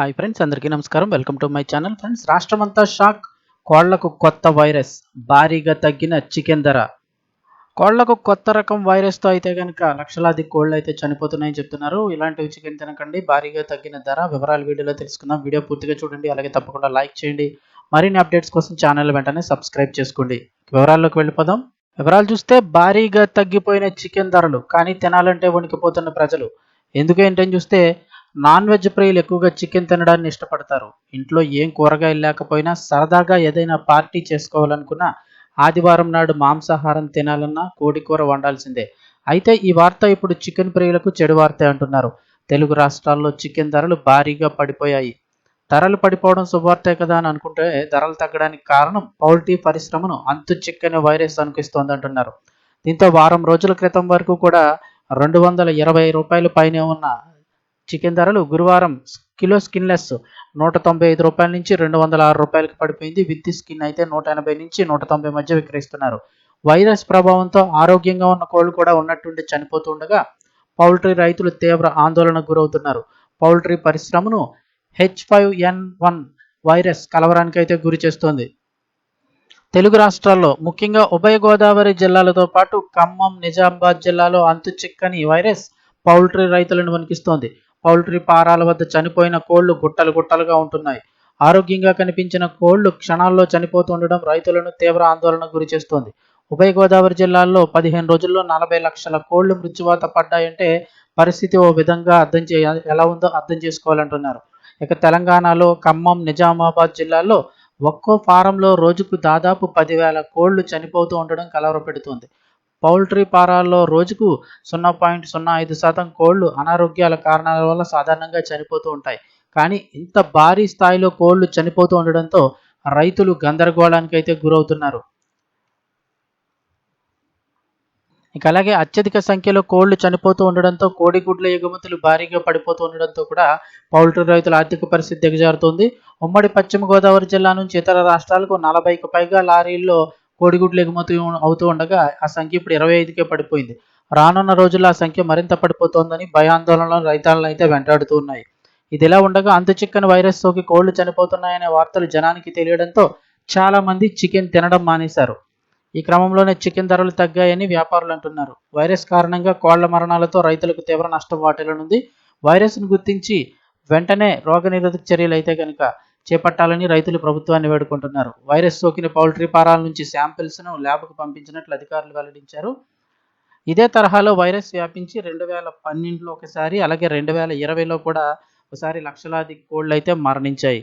Hi friends అందరికీ నమస్కారం. Welcome to my channel friends. రాష్ట్రమంతా షాక్. కోళ్ళకు కొత్త వైరస్ భారీగా తగ్గిన చికెన్ ధర. కోళ్ళకు కొత్త రకం వైరస్తో అయితే కనుక లక్షలాది కోళ్ళు అయితే చనిపోతున్నాయని చెప్తున్నారు. ఇలాంటివి చికెన్ తినకండి భారీగా తగ్గిన ధర. వివరాలు వీడియోలో తెలుసుకుందాం. వీడియో పూర్తిగా చూడండి అలాగే తప్పకుండా లైక్ చేయండి. మరిన్ని అప్డేట్స్ కోసం ఛానల్ వెంటనే సబ్స్క్రైబ్ చేసుకోండి. వివరాల్లోకి వెళ్ళిపోదాం. వివరాలు చూస్తే భారీగా తగ్గిపోయిన చికెన్ ధరలు కానీ తినాలంటే వణికిపోతున్న ప్రజలు. ఎందుకేంటని చూస్తే నాన్ వెజ్ ప్రియులు ఎక్కువగా చికెన్ తినడాన్ని ఇష్టపడతారు. ఇంట్లో ఏం కూరగాయలు లేకపోయినా సరదాగా ఏదైనా పార్టీ చేసుకోవాలనుకున్నా ఆదివారం నాడు మాంసాహారం తినాలన్నా కోడి కూర వండాల్సిందే. అయితే ఈ వార్త ఇప్పుడు చికెన్ ప్రియులకు చెడు వార్తే అంటున్నారు. తెలుగు రాష్ట్రాల్లో చికెన్ ధరలు భారీగా పడిపోయాయి. ధరలు పడిపోవడం శుభవార్తే కదా అని అనుకుంటే ధరలు తగ్గడానికి కారణం పౌల్ట్రీ పరిశ్రమను అంతు చిక్కని వైరస్ అనుకిస్తోంది అంటున్నారు. దీంతో వారం రోజుల క్రితం వరకు కూడా రెండు వందల ఇరవై రూపాయల పైనే ఉన్న చికెన్ ధరలు గురువారం కిలో స్కిన్లెస్ నూట తొంభై ఐదు రూపాయల నుంచి రెండు వందల ఆరు రూపాయలకు పడిపోయింది. విత్ స్కిన్ అయితే నూట ఎనభై నుంచి నూట తొంభై మధ్య విక్రయిస్తున్నారు. వైరస్ ప్రభావంతో ఆరోగ్యంగా ఉన్న కోళ్ళు కూడా ఉన్నట్టుండి చనిపోతుండగా పౌల్ట్రీ రైతులు తీవ్ర ఆందోళనకు గురవుతున్నారు. పౌల్ట్రీ పరిశ్రమను H five N one virus కలవరానికి అయితే గురి చేస్తోంది. తెలుగు రాష్ట్రాల్లో ముఖ్యంగా ఉభయ గోదావరి జిల్లాలతో పాటు ఖమ్మం నిజామాబాద్ జిల్లాలో అంతు చిక్కని వైరస్ పౌల్ట్రీ రైతులను వణికిస్తోంది. పౌల్ట్రీ పారాల వద్ద చనిపోయిన కోళ్ళు గుట్టలు గుట్టలుగా ఉంటున్నాయి. ఆరోగ్యంగా కనిపించిన కోళ్ళు క్షణాల్లో చనిపోతుండడం రైతులను తీవ్ర ఆందోళన గురిచేస్తోంది ఉభయ గోదావరి జిల్లాల్లో పదిహేను రోజుల్లో నలభై లక్షల కోళ్ళు మృత్యువాత పడ్డాయంటే పరిస్థితి ఓ విధంగా అర్థం చే ఎలా ఉందో అర్థం చేసుకోవాలంటున్నారు. ఇక తెలంగాణలో ఖమ్మం నిజామాబాద్ జిల్లాల్లో ఒక్కో ఫారంలో రోజుకు దాదాపు పదివేల కోళ్ళు చనిపోతూ ఉండడం కలవరపెడుతుంది. పౌల్ట్రీ ఫారాల్లో రోజుకు సున్నా పాయింట్ సున్నా ఐదు శాతం కోళ్ళు అనారోగ్యాల కారణాల వల్ల సాధారణంగా చనిపోతూ ఉంటాయి. కానీ ఇంత భారీ స్థాయిలో కోళ్ళు చనిపోతూ ఉండడంతో రైతులు గందరగోళానికి అయితే గురవుతున్నారు. ఇక అలాగే అత్యధిక సంఖ్యలో కోళ్ళు చనిపోతూ ఉండడంతో కోడిగుడ్ల ఎగుమతులు భారీగా పడిపోతూ ఉండడంతో కూడా పౌల్ట్రీ రైతుల ఆర్థిక పరిస్థితి దిగజారుతోంది. ఉమ్మడి పశ్చిమ గోదావరి జిల్లా నుంచి ఇతర రాష్ట్రాలకు నలభైకి పైగా లారీల్లో కోడిగుడ్లు ఎగుమతి అవుతూ ఉండగా ఆ సంఖ్య ఇప్పుడు ఇరవై ఐదుకే పడిపోయింది. రానున్న రోజుల్లో ఆ సంఖ్య మరింత పడిపోతోందని భయాందోళనలో రైతాలను అయితే వెంటాడుతూ ఉన్నాయి. ఇదిలా ఉండగా అంత చిక్కని వైరస్ సోకి కోళ్ళు చనిపోతున్నాయనే వార్తలు జనానికి తెలియడంతో చాలా మంది చికెన్ తినడం మానేశారు. ఈ క్రమంలోనే చికెన్ ధరలు తగ్గాయని వ్యాపారులు అంటున్నారు. వైరస్ కారణంగా కోళ్ళ మరణాలతో రైతులకు తీవ్ర నష్టం వాటిల్లనుంది వైరస్ను గుర్తించి వెంటనే రోగనిరోధక చర్యలు అయితే కనుక చేపట్టాలని రైతులు ప్రభుత్వాన్ని వేడుకుంటున్నారు. వైరస్ సోకిన పౌల్ట్రీ ఫారాల నుంచి శాంపిల్స్ను ల్యాబ్కు పంపించినట్లు అధికారులు వెల్లడించారు. ఇదే తరహాలో వైరస్ వ్యాపించి రెండు వేల పన్నెండులో ఒకసారి అలాగే రెండు వేల ఇరవైలో కూడా ఒకసారి లక్షలాది కోళ్ళు అయితే మరణించాయి.